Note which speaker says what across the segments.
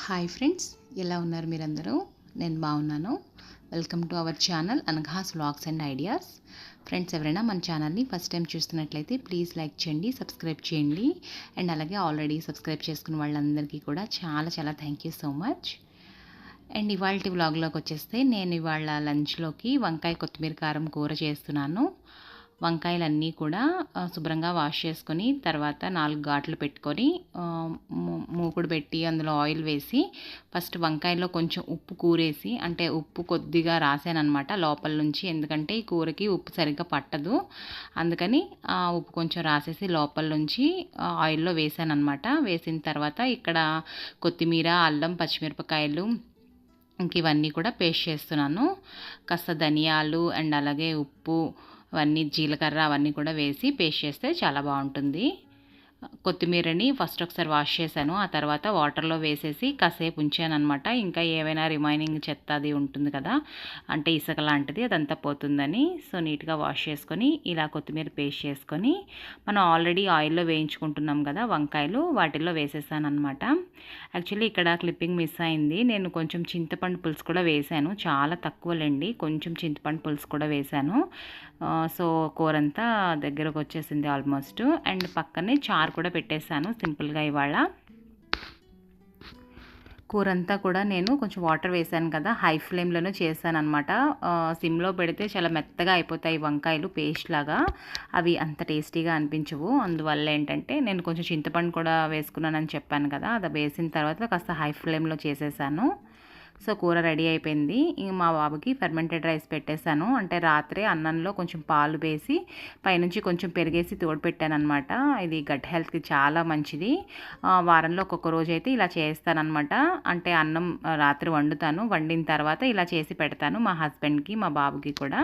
Speaker 1: Hi friends ఎలా ఉన్నారు మీరందరూ? నేను బాగున్నాను. Welcome to our channel Anagha's vlogs and ideas friends ఎవరైనా మన ఛానల్ని ఫస్ట్ టైం చూస్తున్నట్లయితే ప్లీజ్ లైక్ చేయండి సబ్స్క్రైబ్ చేయండి. అండ్ అలాగే ఆల్రెడీ సబ్స్క్రైబ్ చేసుకున్న వాళ్ళందరికీ కూడా చాలా చాలా thank you so much and ఇవాళ వ్లాగ్లోకి వచ్చేస్తే నేను ఇవాళ లంచ్లోకి వంకాయ కొత్తిమీర కారం కూర చేస్తున్నాను. వంకాయలన్నీ కూడా శుభ్రంగా వాష్ చేసుకొని తర్వాత నాలుగు ఘాట్లు పెట్టుకొని మూకుడు పెట్టి అందులో ఆయిల్ వేసి ఫస్ట్ వంకాయలో కొంచెం ఉప్పు కూరేసి అంటే ఉప్పు కొద్దిగా రాసానమాట లోపల నుంచి ఎందుకంటే ఈ కూరకి ఉప్పు సరిగ్గా పట్టదు. అందుకని ఆ ఉప్పు కొంచెం రాసేసి లోపల నుంచి ఆయిల్లో వేసాను అనమాట వేసిన తర్వాత ఇక్కడ కొత్తిమీర అల్లం పచ్చిమిరపకాయలు ఇంక ఇవన్నీ కూడా పేస్ట్ చేస్తున్నాను. కాస్త ధనియాలు అండ్ అలాగే ఉప్పు అవన్నీ జీలకర్ర అవన్నీ కూడా వేసి పేస్ట్ చేస్తే చాలా బాగుంటుంది. కొత్తిమీరని ఫస్ట్ ఒకసారి వాష్ చేశాను. ఆ తర్వాత వాటర్లో వేసేసి కాసేపు ఉంచాను అనమాట ఇంకా ఏమైనా రిమైనింగ్ చెత్త అది ఉంటుంది కదా అంటే ఇసుక లాంటిది అదంతా పోతుందని. సో నీట్గా వాష్ చేసుకొని ఇలా కొత్తిమీర పేస్ట్ చేసుకొని మనం ఆల్రెడీ ఆయిల్లో వేయించుకుంటున్నాం కదా వంకాయలు వాటిల్లో వేసేసాను అనమాట యాక్చువల్లీ ఇక్కడ క్లిప్పింగ్ మిస్ అయింది. నేను కొంచెం చింతపండు పులుసు కూడా వేశాను చాలా తక్కువలేండి. కొంచెం చింతపండు పులుసు కూడా వేశాను సో కూరంతా దగ్గరకు వచ్చేసింది ఆల్మోస్ట్. అండ్ పక్కనే చారు కూడా పెట్టేశాను సింపుల్గా ఇవాళ. కూర అంతా కూడా నేను కొంచెం వాటర్ వేసాను కదా హై ఫ్లేమ్లోనే చేశాను అనమాట సిమ్లో పెడితే చాలా మెత్తగా అయిపోతాయి వంకాయలు పేస్ట్ లాగా. అవి అంత టేస్టీగా అనిపించవు. అందువల్ల ఏంటంటే నేను కొంచెం చింతపండు కూడా వేసుకున్నానని చెప్పాను కదా అది వేసిన తర్వాత కాస్త హై ఫ్లేమ్లో చేసేసాను. సో కూర రెడీ అయిపోయింది. ఇంక మా బాబుకి ఫెర్మెంటెడ్ రైస్ పెట్టేశాను. అంటే రాత్రే అన్నంలో కొంచెం పాలు వేసి పైనుంచి కొంచెం పెరిగేసి తోడుపెట్టాను అనమాట ఇది గట్ హెల్త్కి చాలా మంచిది. వారంలో ఒక్కొక్క రోజు అయితే ఇలా చేస్తానమాట అంటే అన్నం రాత్రి వండుతాను. వండిన తర్వాత ఇలా చేసి పెడతాను మా హస్బెండ్కి మా బాబుకి కూడా.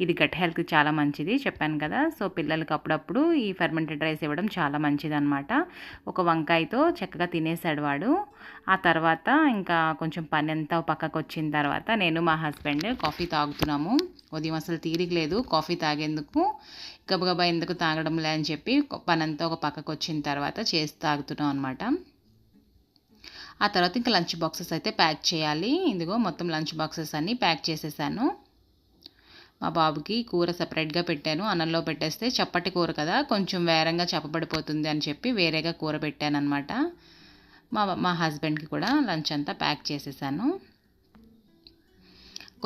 Speaker 1: ఇది గట్ హెల్త్కి చాలా మంచిది చెప్పాను కదా. సో పిల్లలకి అప్పుడప్పుడు ఈ ఫెర్మెంటెడ్ రైస్ ఇవ్వడం చాలా మంచిది అనమాట ఒక వంకాయతో చక్కగా తినేసాడు వాడు. ఆ తర్వాత ఇంకా కొంచెం పని అంతా పక్కకు వచ్చిన తర్వాత నేను మా హస్బెండ్ కాఫీ తాగుతున్నాము. ఉదయం అసలు తీరిక లేదు. కాఫీ తాగేందుకు గబగబా ఎందుకు తాగడంలే అని చెప్పి పనంతా ఒక పక్కకు వచ్చిన తర్వాత చేసి తాగుతున్నాం అనమాట ఆ తర్వాత ఇంకా లంచ్ బాక్సెస్ అయితే ప్యాక్ చేయాలి. ఇదిగో మొత్తం లంచ్ బాక్సెస్ అన్నీ ప్యాక్ చేసేసాను. మా బాబుకి కూర సపరేట్గా పెట్టాను. అన్నంలో పెట్టేస్తే చప్పటి కూర కదా కొంచెం వేరంగా చెప్పబడిపోతుంది అని చెప్పి వేరేగా కూర పెట్టాను అనమాట మా మా హస్బెండ్కి కూడా లంచ్ అంతా ప్యాక్ చేసేసాను.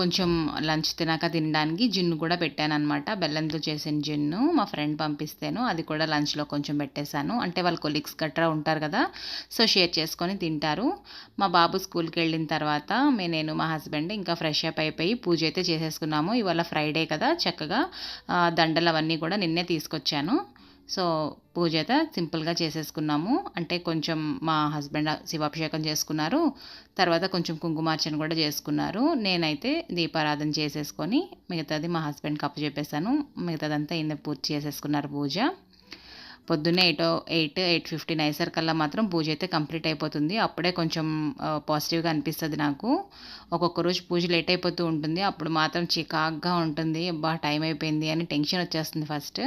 Speaker 1: కొంచెం లంచ్ తినాక తినడానికి జిన్ను కూడా పెట్టాను అనమాట బెల్లంతో చేసిన జిన్ను మా ఫ్రెండ్ పంపిస్తాను అది కూడా లంచ్లో కొంచెం పెట్టేశాను. అంటే వాళ్ళ కొలీగ్స్ గట్రా ఉంటారు కదా సో షేర్ చేసుకొని తింటారు. మా బాబు స్కూల్కి వెళ్ళిన తర్వాత మే నేను మా హస్బెండ్ ఇంకా ఫ్రెష్ అప్ అయిపోయి పూజ అయితే చేసేసుకున్నాము. ఇవాళ ఫ్రైడే కదా చక్కగా దండలు అవన్నీ కూడా నిన్నే తీసుకొచ్చాను. సో పూజ అయితే సింపుల్గా చేసేసుకున్నాము. అంటే కొంచెం మా హస్బెండ్ శివాభిషేకం చేసుకున్నారు. తర్వాత కొంచెం కుంకుమార్చన కూడా చేసుకున్నారు. నేనైతే దీపారాధన చేసేసుకొని మిగతాది మా హస్బెండ్కి అప్పు చెప్పేశాను. మిగతాదంతా ఈయన పూర్తి చేసేసుకున్నారు పూజ. పొద్దున్నే ఎయిట్ ఎయిట్ ఎయిట్ ఫిఫ్టీన్ అయ్యేసరికల్లా మాత్రం పూజ అయితే కంప్లీట్ అయిపోతుంది. అప్పుడే కొంచెం పాజిటివ్గా అనిపిస్తుంది నాకు. ఒక్కొక్క రోజు పూజ లేట్ అయిపోతూ ఉంటుంది. అప్పుడు మాత్రం చికాగ్గా ఉంటుంది. బాగా టైం అయిపోయింది అని టెన్షన్ వచ్చేస్తుంది ఫస్ట్.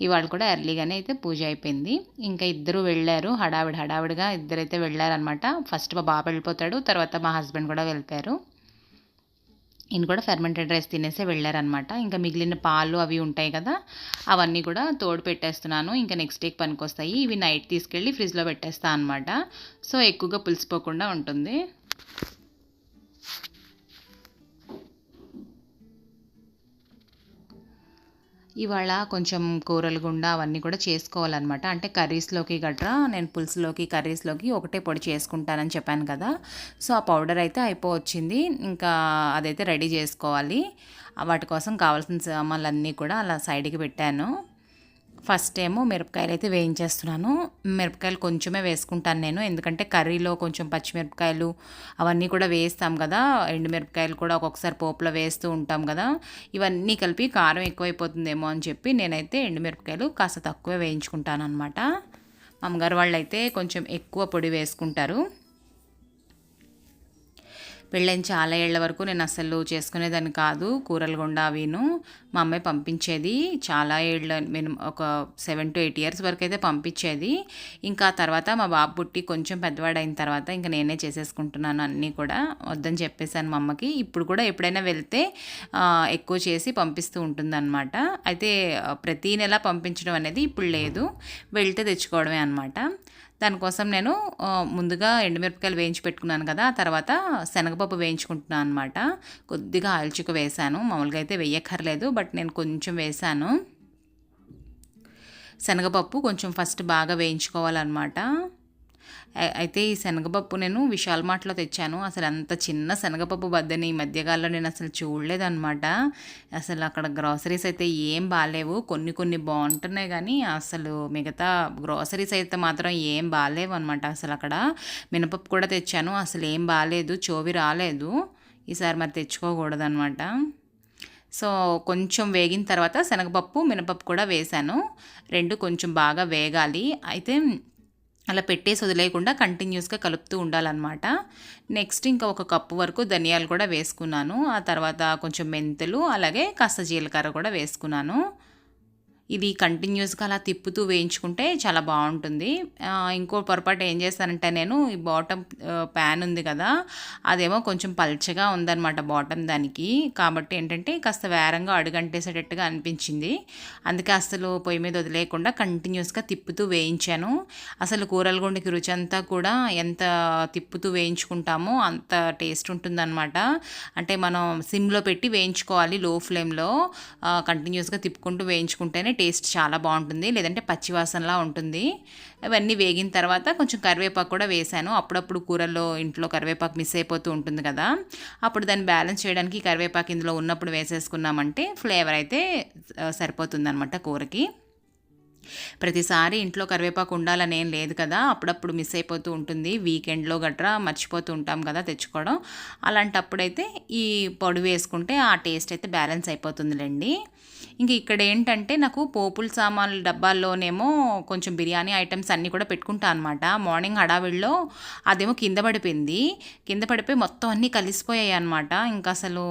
Speaker 1: ఇవాళ కూడా ఎర్లీగానే అయితే పూజ అయిపోయింది. ఇంకా ఇద్దరు వెళ్ళారు. హడావిడి హడావిడిగా ఇద్దరైతే వెళ్ళారనమాట ఫస్ట్ మా బాబు వెళ్ళిపోతాడు తర్వాత మా హస్బెండ్ కూడా వెళ్ళిపోయారు ఈయన కూడా ఫెర్మెంటెడ్ రైస్ తినేసే వెళ్ళారనమాట ఇంకా మిగిలిన పాలు అవి ఉంటాయి కదా అవన్నీ కూడా తోడు పెట్టేస్తున్నాను. ఇంకా నెక్స్ట్ డేకి పనికొస్తాయి. ఇవి నైట్ తీసుకెళ్ళి ఫ్రిడ్జ్లో పెట్టేస్తాను అనమాట సో ఎక్కువగా పులిసిపోకుండా ఉంటుంది. ఇవాళ కొంచెం కూరలు గుండా అవన్నీ కూడా చేసుకోవాలన్నమాట. అంటే కర్రీస్లోకి గట్రా నేను పులుసులోకి కర్రీస్లోకి ఒకటే పొడి చేసుకుంటానని చెప్పాను కదా. సో ఆ పౌడర్ అయితే అయిపోవచ్చింది. ఇంకా అదైతే రెడీ చేసుకోవాలి. వాటి కోసం కావాల్సిన సామాన్లన్నీ కూడా అలా సైడ్కి పెట్టాను. ఫస్ట్ ఏమో మిరపకాయలు అయితే వేయించేస్తున్నాను. మిరపకాయలు కొంచెమే వేసుకుంటాను నేను. ఎందుకంటే కర్రీలో కొంచెం పచ్చిమిరపకాయలు అవన్నీ కూడా వేస్తాం కదా. ఎండుమిరపకాయలు కూడా ఒక్కొక్కసారి పోపులో వేస్తూ ఉంటాం కదా. ఇవన్నీ కలిపి కారం ఎక్కువైపోతుందేమో అని చెప్పి నేనైతే ఎండుమిరపకాయలు కాస్త తక్కువే వేయించుకుంటాను అనమాట అమ్మగారు వాళ్ళు అయితే కొంచెం ఎక్కువ పొడి వేసుకుంటారు. పెళ్ళైన చాలా ఏళ్ళ వరకు నేను అసలు చేసుకునేదాన్ని కాదు. కూరలు గుండా అవిను. మా అమ్మాయి పంపించేది. చాలా ఏళ్ళ మినిమం ఒక సెవెన్ టు ఎయిట్ ఇయర్స్ వరకు అయితే పంపించేది. ఇంకా తర్వాత మా బాబు పుట్టి కొంచెం పెద్దవాడైన తర్వాత ఇంకా నేనే చేసేసుకుంటున్నాను అన్నీ కూడా. వద్దని చెప్పేశాను మా అమ్మకి. ఇప్పుడు కూడా ఎప్పుడైనా వెళ్తే ఎక్కువ చేసి పంపిస్తూ ఉంటుందన్నమాట. అయితే ప్రతీ నెల పంపించడం అనేది ఇప్పుడు లేదు. వెళ్తే తెచ్చుకోవడమే అనమాట దానికోసం నేను ముందుగా ఎండుమిరపకాయలు వేయించి పెట్టుకున్నాను కదా తర్వాత శనగపప్పు వేయించుకుంటున్నాను అనమాట కొద్దిగా ఆల్చిక వేశాను మామూలుగా అయితే వేయక్కర్లేదు బట్ నేను కొంచెం వేశాను శనగపప్పు కొంచెం ఫస్ట్ బాగా వేయించుకోవాలన్నమాట. అయితే ఈ శనగపప్పు నేను విశాల్ మార్ట్లో తెచ్చాను. అసలు అంత చిన్న శనగపప్పు బద్దని ఈ మధ్యకాలంలో నేను అసలు చూడలేదన్నమాట. అసలు అక్కడ గ్రాసరీస్ అయితే ఏం బాగాలేవు కొన్ని కొన్ని బాగుంటున్నాయి కానీ అసలు మిగతా గ్రాసరీస్ అయితే మాత్రం ఏం బాగాలేవు అనమాట అసలు అక్కడ మినపప్పు కూడా తెచ్చాను. అసలు ఏం బాగాలేదు చోవి రాలేదు. ఈసారి మరి తెచ్చుకోకూడదనమాట సో కొంచెం వేగిన తర్వాత శనగపప్పు మినపప్పు కూడా వేశాను. రెండు కొంచెం బాగా వేగాలి. అయితే అలా పెట్టేసి వదిలేయకుండా కంటిన్యూస్గా కలుపుతూ ఉండాలన్నమాట. నెక్స్ట్ ఇంకా ఒక కప్పు వరకు ధనియాలు కూడా వేసుకున్నాను. ఆ తర్వాత కొంచెం మెంతులు అలాగే కాస్త జీలకర్ర కూడా వేసుకున్నాను. ఇది కంటిన్యూస్గా అలా తిప్పుతూ వేయించుకుంటే చాలా బాగుంటుంది. ఇంకో పొరపాటు ఏం చేస్తానంటే నేను ఈ బాటమ్ ప్యాన్ ఉంది కదా అదేమో కొంచెం పల్చగా ఉందన్నమాట బాటమ్ దానికి. కాబట్టి ఏంటంటే కాస్త వేరంగా అడుగంటేసేటట్టుగా అనిపించింది. అందుకే అసలు పొయ్యి మీద వదిలేయకుండా కంటిన్యూస్గా తిప్పుతూ వేయించాను. అసలు కూరల గుండెకి రుచి అంతా కూడా ఎంత తిప్పుతూ వేయించుకుంటామో అంత టేస్ట్ ఉంటుందన్నమాట. అంటే మనం సిమ్లో పెట్టి వేయించుకోవాలి లో ఫ్లేమ్లో. కంటిన్యూస్గా తిప్పుకుంటూ వేయించుకుంటేనే టేస్ట్ చాలా బాగుంటుంది. లేదంటే పచ్చివాసనలా ఉంటుంది. అవన్నీ వేగిన తర్వాత కొంచెం కరివేపాకు కూడా వేసాను అప్పుడప్పుడు కూరల్లో ఇంట్లో కరివేపాకు మిస్ అయిపోతూ ఉంటుంది కదా. అప్పుడు దాన్ని బ్యాలెన్స్ చేయడానికి కరివేపాకు ఇందులో ఉన్నప్పుడు వేసేసుకున్నామంటే ఫ్లేవర్ అయితే సరిపోతుంది అనమాట కూరకి. ప్రతిసారి ఇంట్లో కరివేపాకు ఉండాలని ఏం లేదు కదా అప్పుడప్పుడు మిస్ అయిపోతూ ఉంటుంది. వీకెండ్లో గట్రా మర్చిపోతూ ఉంటాం కదా తెచ్చుకోవడం. అలాంటప్పుడైతే ఈ పొడి వేసుకుంటే ఆ టేస్ట్ అయితే బ్యాలెన్స్ అయిపోతుందిలేండి. ఇంక ఇక్కడ ఏంటంటే నాకు పోపుల సామాన్ల డబ్బాల్లోనేమో కొంచెం బిర్యానీ ఐటమ్స్ అన్నీ కూడా పెట్టుకుంటా అనమాట మార్నింగ్ హడావిడిలో అదేమో కింద పడిపోయింది. కింద పడిపోయి మొత్తం అన్నీ కలిసిపోయాయి అనమాట ఇంకా అసలు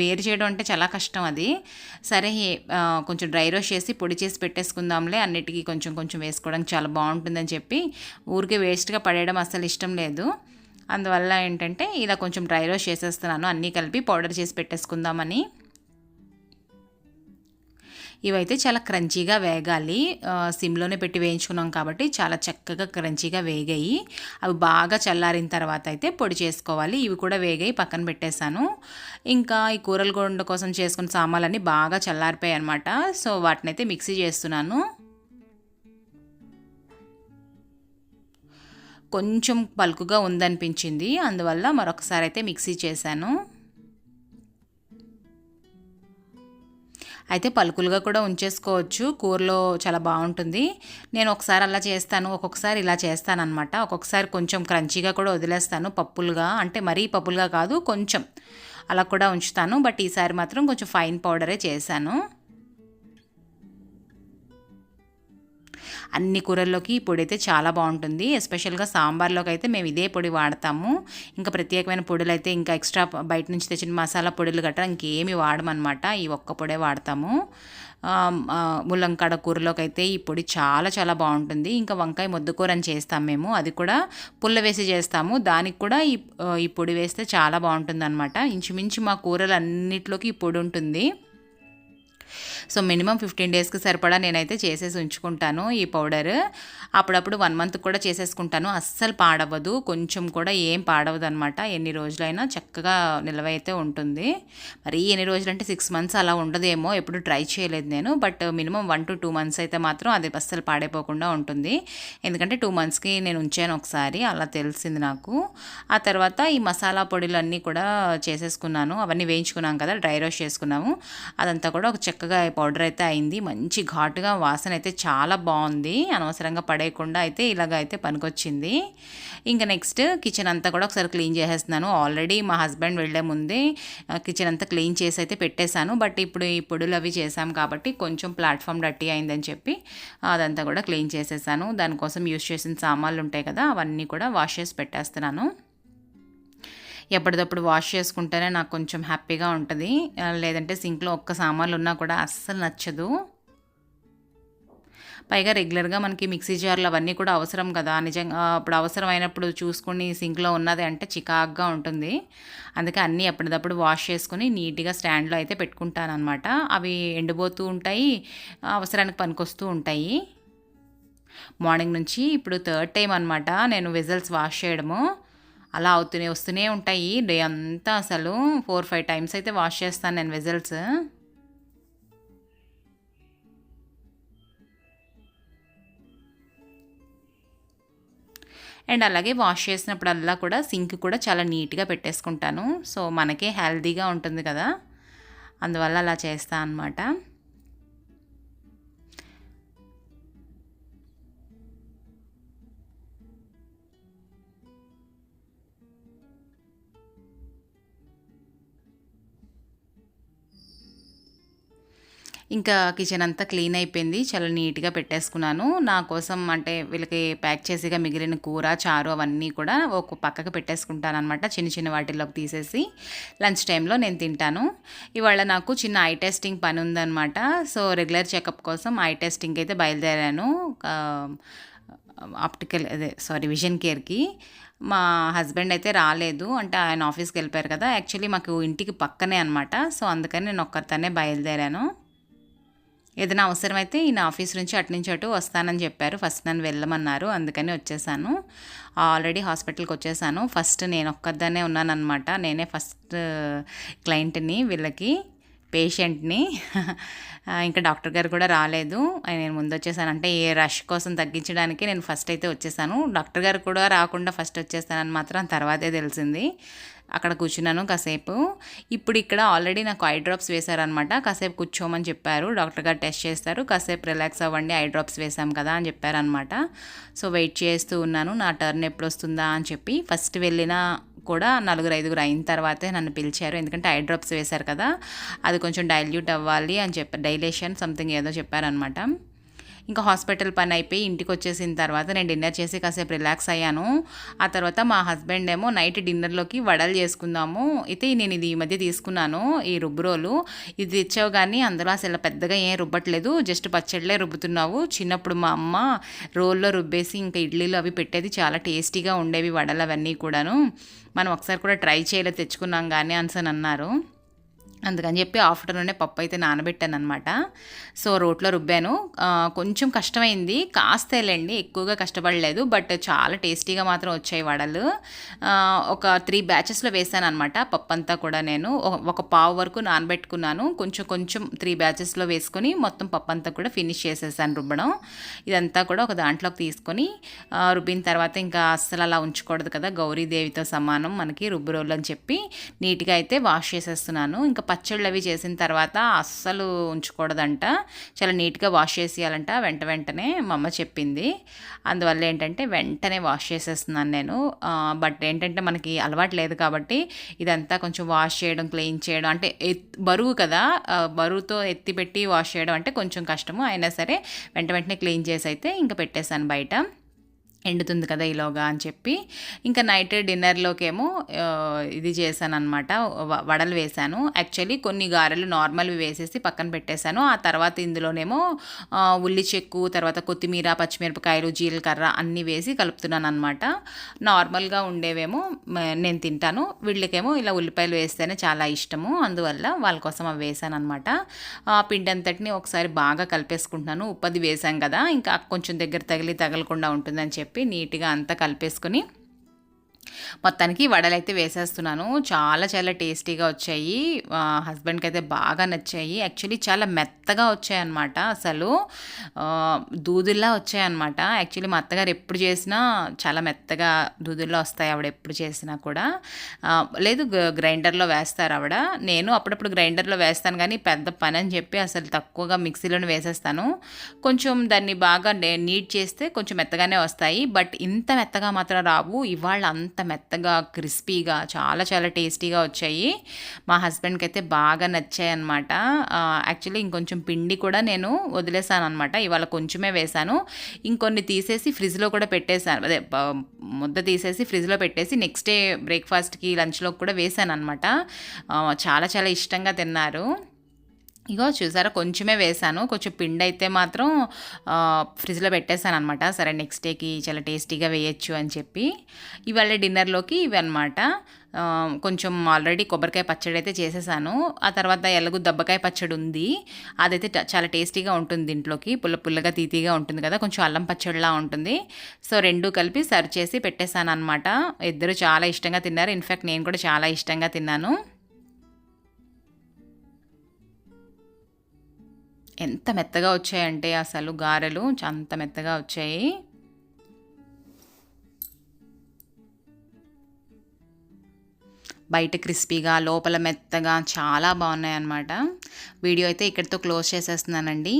Speaker 1: వేరు చేయడం అంటే చాలా కష్టం అది. సరే కొంచెం డ్రై రోస్ట్ చేసి పొడి చేసి పెట్టేసుకుందాంలే అన్నిటికీ కొంచెం కొంచెం వేసుకోవడానికి చాలా బాగుంటుందని చెప్పి ఊరికే వేస్ట్గా పడేయడం అసలు ఇష్టం లేదు. అందువల్ల ఏంటంటే ఇలా కొంచెం డ్రై రోస్ట్ చేసేస్తున్నాను. అన్నీ కలిపి పౌడర్ చేసి పెట్టేసుకుందామని. ఇవైతే చాలా క్రంచీగా వేగాలి. సిమ్లోనే పెట్టి వేయించుకున్నాం కాబట్టి చాలా చక్కగా క్రంచీగా వేగాయి. అవి బాగా చల్లారిన తర్వాత అయితే పొడి చేసుకోవాలి. ఇవి కూడా వేగాయి పక్కన పెట్టేశాను. ఇంకా ఈ కూరల గొండ కోసం చేసుకున్న సామాన్లన్నీ బాగా చల్లారిపోయాయి అనమాట సో వాటిని అయితే మిక్సీ చేస్తున్నాను. కొంచెం పలుకుగా ఉందనిపించింది. అందువల్ల మరొకసారి అయితే మిక్సీ చేశాను. అయితే పలుకులుగా కూడా ఉంచేసుకోవచ్చు. కూరలో చాలా బాగుంటుంది. నేను ఒకసారి అలా చేస్తాను ఒక్కొక్కసారి ఇలా చేస్తాను అనమాట ఒక్కొక్కసారి కొంచెం క్రంచీగా కూడా వదిలేస్తాను పప్పులుగా. అంటే మరీ పప్పులుగా కాదు కొంచెం. అలా కూడా ఉంచుతాను. బట్ ఈసారి మాత్రం కొంచెం ఫైన్ పౌడరే చేశాను. అన్ని కూరల్లోకి ఈ పొడి అయితే చాలా బాగుంటుంది. ఎస్పెషల్గా సాంబార్లోకి అయితే మేము ఇదే పొడి వాడతాము. ఇంకా ప్రత్యేకమైన పొడులు అయితే ఇంకా ఎక్స్ట్రా బయట నుంచి తెచ్చిన మసాలా పొడులు గట్రా ఇంకేమి వాడమన్నమాట ఈ ఒక్క పొడే వాడతాము. ముల్లంకాడ కూరలోకి అయితే ఈ పొడి చాలా చాలా బాగుంటుంది. ఇంకా వంకాయ ముద్దకూర అని చేస్తాం మేము. అది కూడా పుల్ల వేసి చేస్తాము. దానికి కూడా ఈ ఈ పొడి వేస్తే చాలా బాగుంటుంది అనమాట ఇంచుమించు మా కూరలు అన్నిట్లోకి ఈ పొడి ఉంటుంది సో మినిమం ఫిఫ్టీన్ డేస్కి సరిపడా నేనైతే చేసేసి ఉంచుకుంటాను ఈ పౌడర్. అప్పుడప్పుడు వన్ మంత్ కూడా చేసేసుకుంటాను. అస్సలు పాడవదు కొంచెం కూడా ఏం పాడవదు అనమాట ఎన్ని రోజులైనా చక్కగా నిల్వ అయితే ఉంటుంది. మరి ఎన్ని రోజులు అంటే సిక్స్ మంత్స్ అలా ఉండదేమో. ఎప్పుడు ట్రై చేయలేదు నేను. But minimum one to two months అయితే మాత్రం అది అస్సలు పాడైపోకుండా ఉంటుంది. ఎందుకంటే టూ మంత్స్కి నేను ఉంచాను ఒకసారి. అలా తెలిసింది నాకు. ఆ తర్వాత ఈ మసాలా పొడిలన్నీ కూడా చేసేసుకున్నాను. అవన్నీ వేయించుకున్నాం కదా డ్రై రోస్ట్ చేసుకున్నాము. అదంతా కూడా ఒక చక్కగా పౌడర్ అయితే అయింది. మంచి ఘాటుగా వాసన అయితే చాలా బాగుంది. అనవసరంగా పడేయకుండా అయితే ఇలాగ అయితే పనికొచ్చింది. ఇంకా నెక్స్ట్ కిచెన్ అంతా కూడా ఒకసారి క్లీన్ చేసేస్తున్నాను. ఆల్రెడీ మా హస్బెండ్ వెళ్ళే ముందే కిచెన్ అంతా క్లీన్ చేసి అయితే పెట్టేశాను. బట్ ఇప్పుడు ఈ పొడులు అవి చేసాం కాబట్టి కొంచెం ప్లాట్ఫామ్ డట్టి అయిందని చెప్పి అదంతా కూడా క్లీన్ చేసేసాను. దానికోసం యూస్ చేసిన సామాన్లు ఉంటాయి కదా అవన్నీ కూడా వాష్ చేసి పెట్టేస్తున్నాను. ఎప్పటికప్పుడు వాష్ చేసుకుంటేనే నాకు కొంచెం హ్యాపీగా ఉంటుంది. లేదంటే సింక్లో ఒక్క సామాన్లు ఉన్నా కూడా అస్సలు నచ్చదు. పైగా రెగ్యులర్గా మనకి మిక్సీ జార్లు అవన్నీ కూడా అవసరం కదా. నిజంగా అప్పుడు అవసరమైనప్పుడు చూసుకుని సింక్లో ఉన్నది అంటే చికాగ్గా ఉంటుంది. అందుకే అన్నీ ఎప్పటికప్పుడు వాష్ చేసుకుని నీట్గా స్టాండ్లో అయితే పెట్టుకుంటాను అనమాట అవి ఎండిపోతూ ఉంటాయి అవసరానికి పనికొస్తూ ఉంటాయి. మార్నింగ్ నుంచి ఇప్పుడు థర్డ్ టైం అనమాట నేను విజల్స్ వాష్ చేయడము. అలా అవుతూనే వస్తూనే ఉంటాయి. డే అంతా అసలు ఫోర్ ఫైవ్ టైమ్స్ అయితే వాష్ చేస్తాను నేను వెజల్స్. అండ్ అలాగే వాష్ చేసినప్పుడల్లా కూడా సింక్ కూడా చాలా నీట్గా పెట్టేసుకుంటాను. సో మనకే హెల్దీగా ఉంటుంది కదా. అందువల్ల అలా చేస్తా అనమాట ఇంకా కిచెన్ అంతా క్లీన్ అయిపోయింది. చాలా నీట్గా పెట్టేసుకున్నాను. నా కోసం అంటే వీళ్ళకి ప్యాక్ చేసిగా మిగిలిన కూర చారు అవన్నీ కూడా ఒక పక్కకు పెట్టేసుకుంటాను అనమాట చిన్న చిన్న వాటిల్లోకి తీసేసి లంచ్ టైంలో నేను తింటాను. ఇవాళ నాకు చిన్న ఐ టెస్టింగ్ పని ఉందన్నమాట. సో రెగ్యులర్ చెకప్ కోసం ఐ టెస్టింగ్ అయితే బయలుదేరాను. ఆప్టికల్ అదే సారీ విజన్ కేర్కి మా హస్బెండ్ అయితే రాలేదు. అంటే ఆయన ఆఫీస్కి వెళ్ళిపోయారు కదా. యాక్చువల్లీ మాకు ఇంటికి పక్కనే అనమాట సో అందుకని నేను ఒక్కరితోనే బయలుదేరాను. ఏదైనా అవసరమైతే ఈయన ఆఫీస్ నుంచి అటు నుంచి అటు వస్తానని చెప్పారు. ఫస్ట్ నన్ను వెళ్ళమన్నారు. అందుకని వచ్చేసాను. ఆల్రెడీ హాస్పిటల్కి వచ్చేసాను. ఫస్ట్ నేను ఒక్కదాన్నే ఉన్నానన్నమాట. నేనే ఫస్ట్ క్లయింట్ని వీళ్ళకి పేషెంట్ని. ఇంకా డాక్టర్ గారు కూడా రాలేదు. నేను ముందు వచ్చేసాను. అంటే ఏ రష్ కోసం తగ్గించడానికి నేను ఫస్ట్ అయితే వచ్చేసాను. డాక్టర్ గారు కూడా రాకుండా ఫస్ట్ వచ్చేసానని మాత్రం తర్వాతే తెలిసింది. అక్కడ కూర్చున్నాను కాసేపు. ఇప్పుడు ఇక్కడ ఆల్రెడీ నాకు ఐ డ్రాప్స్ వేశారనమాట కాసేపు కూర్చోమని చెప్పారు. డాక్టర్ గారు టెస్ట్ చేస్తారు. కాసేపు రిలాక్స్ అవ్వండి ఐ డ్రాప్స్ వేసాం కదా అని చెప్పారనమాట సో వెయిట్ చేస్తూ ఉన్నాను. నా టర్న్ ఎప్పుడు వస్తుందా అని చెప్పి ఫస్ట్ వెళ్ళిన కూడా నలుగురు ఐదుగురు అయిన తర్వాతే నన్ను పిలిచారు. ఎందుకంటే ఐ డ్రాప్స్ వేశారు కదా. అది కొంచెం డైల్యూట్ అవ్వాలి అని చెప్పారు డైలేషన్ సంథింగ్ ఏదో చెప్పారనమాట ఇంకా హాస్పిటల్ పని అయిపోయి ఇంటికి వచ్చేసిన తర్వాత నేను డిన్నర్ చేసి కాసేపు రిలాక్స్ అయ్యాను. ఆ తర్వాత మా హస్బెండ్ ఏమో నైట్ డిన్నర్లోకి వడలు చేసుకుందాము. అయితే నేను ఇది ఈ మధ్య తీసుకున్నాను ఈ రుబ్బురోలు. ఇది తెచ్చావు కానీ అందులో అసలు పెద్దగా ఏం రుబ్బట్లేదు. జస్ట్ పచ్చళ్ళే రుబ్బుతున్నావు. చిన్నప్పుడు మా అమ్మ రోల్లో రుబ్బేసి ఇంకా ఇడ్లీలు అవి పెట్టేది చాలా టేస్టీగా ఉండేవి వడలు అవన్నీ కూడాను. మనం ఒకసారి కూడా ట్రై చేయలేదు తెచ్చుకున్నాం కానీ అని అన్నారు. అందుకని చెప్పి ఆఫ్టర్నూనే పప్పు అయితే నానబెట్టాను అనమాట సో రోట్లో రుబ్బాను. కొంచెం కష్టమైంది. కాస్తేలేండి ఎక్కువగా కష్టపడలేదు బట్ చాలా టేస్టీగా మాత్రం వచ్చాయి వడలు. ఒక త్రీ బ్యాచెస్లో వేసాను అనమాట పప్పు అంతా కూడా నేను. ఒక- పావు వరకు నానబెట్టుకున్నాను. కొంచెం కొంచెం త్రీ బ్యాచెస్లో వేసుకొని మొత్తం పప్పు అంతా కూడా ఫినిష్ చేసేసాను రుబ్బడం. ఇదంతా కూడా ఒక దాంట్లోకి తీసుకొని రుబ్బిన తర్వాత ఇంకా అస్సలు అలా ఉంచకూడదు కదా. గౌరీదేవితో సమానం మనకి రుబ్బు రోళ్ళు అని చెప్పి నీట్గా అయితే వాష్ చేసేస్తున్నాను. ఇంకా పచ్చళ్ళు అవి చేసిన తర్వాత అస్సలు ఉంచకూడదంట. చాలా నీట్గా వాష్ చేసేయాలంట. వెంట వెంటనే మా అమ్మ చెప్పింది. అందువల్ల ఏంటంటే వెంటనే వాష్ చేసేస్తున్నాను నేను. బట్ ఏంటంటే మనకి అలవాటు లేదు కాబట్టి ఇదంతా కొంచెం వాష్ చేయడం క్లీన్ చేయడం అంటే ఎత్- బరువు కదా. బరువుతో ఎత్తి పెట్టి వాష్ చేయడం అంటే కొంచెం కష్టము. అయినా సరే వెంట వెంటనే క్లీన్ చేసి అయితే ఇంకా పెట్టేశాను బయట. ఎండుతుంది కదా ఈలోగా అని చెప్పి. ఇంకా నైట్ డిన్నర్లోకేమో ఇది చేశాను అనమాట వడలు వేశాను. యాక్చువల్లీ కొన్ని గారెలు నార్మల్వి వేసేసి పక్కన పెట్టేశాను. ఆ తర్వాత ఇందులోనేమో ఉల్లి చెక్కు తర్వాత కొత్తిమీర పచ్చిమిరపకాయలు జీలకర్ర అన్నీ వేసి కలుపుతున్నాను అనమాట నార్మల్గా ఉండేవేమో నేను తింటాను. వీళ్ళకేమో ఇలా ఉల్లిపాయలు వేస్తేనే చాలా ఇష్టము. అందువల్ల వాళ్ళ కోసం అవి వేసాను అనమాట పిండి అంతటిని ఒకసారి బాగా కలిపేసుకుంటున్నాను. ఉప్పది వేశాం కదా ఇంకా కొంచెం దగ్గర తగిలి తగలకుండా ఉంటుందని చెప్పి చెప్పి నీట్గా అంతా కలిపేసుకొని మొత్తానికి వడలైతే వేసేస్తున్నాను. చాలా చాలా టేస్టీగా వచ్చాయి. హస్బెండ్కి అయితే బాగా నచ్చాయి. యాక్చువల్లీ చాలా మెత్తగా వచ్చాయి అనమాట అసలు దూదుల్లా వచ్చాయన్నమాట. యాక్చువల్లీ మా అత్తగారు ఎప్పుడు చేసినా చాలా మెత్తగా దూదుల్లో వస్తాయి ఆవిడ ఎప్పుడు చేసినా కూడా. లేదు గ్రైండర్లో వేస్తారు ఆవిడ. నేను అప్పుడప్పుడు గ్రైండర్లో వేస్తాను కానీ పెద్ద పని అని చెప్పి అసలు తక్కువగా మిక్సీలోనే వేసేస్తాను. కొంచెం దాన్ని బాగా నే- నీట్ చేస్తే కొంచెం మెత్తగానే వస్తాయి. బట్ ఇంత మెత్తగా మాత్రం రావు. ఇవాళ అంత మెత్తగా క్రిస్పీగా చాలా చాలా టేస్టీగా వచ్చాయి. మా హస్బెండ్కి అయితే బాగా నచ్చాయి అనమాట యాక్చువల్లీ ఇంకొంచెం పిండి కూడా నేను వదిలేసాను అనమాట ఇవాళ కొంచెమే వేశాను. ఇంకొన్ని తీసేసి ఫ్రిడ్జ్లో కూడా పెట్టేశాను. అదే ముద్ద తీసేసి ఫ్రిడ్జ్లో పెట్టేసి నెక్స్ట్ డే బ్రేక్ఫాస్ట్కి లంచ్లో కూడా వేశాను అనమాట చాలా చాలా ఇష్టంగా తిన్నారు. ఇగో చూసారా కొంచెమే వేసాను. కొంచెం పిండి అయితే మాత్రం ఫ్రిడ్జ్లో పెట్టేశాను అనమాట సరే నెక్స్ట్ డేకి చాలా టేస్టీగా వేయచ్చు అని చెప్పి. ఇవాళ డిన్నర్లోకి ఇవి అనమాట కొంచెం ఆల్రెడీ కొబ్బరికాయ పచ్చడి అయితే చేసేసాను. ఆ తర్వాత ఎలాగో దబ్బకాయ పచ్చడి ఉంది అదైతే చాలా టేస్టీగా ఉంటుంది దీంట్లోకి. పుల్ల పుల్లగా తీతీగా ఉంటుంది కదా కొంచెం అల్లం పచ్చడిలా ఉంటుంది. సో రెండు కలిపి సర్వ్ చేసి పెట్టేశాను అనమాట ఇద్దరు చాలా ఇష్టంగా తిన్నారు. ఇన్ఫ్యాక్ట్ నేను కూడా చాలా ఇష్టంగా తిన్నాను. ఎంత మెత్తగా వచ్చాయంటే అసలు గారెలు అంత మెత్తగా వచ్చాయి. బయట క్రిస్పీగా లోపల మెత్తగా చాలా బాగున్నాయి అన్నమాట వీడియో అయితే ఇక్కడితో క్లోజ్ చేసేస్తున్నానండి.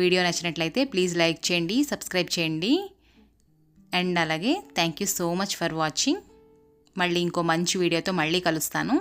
Speaker 1: వీడియో నచ్చినట్లయితే ప్లీజ్ లైక్ చేయండి సబ్స్క్రైబ్ చేయండి. అండ్ అలాగే thank you so much for watching. మళ్ళీ ఇంకో మంచి వీడియోతో మళ్ళీ కలుస్తాను.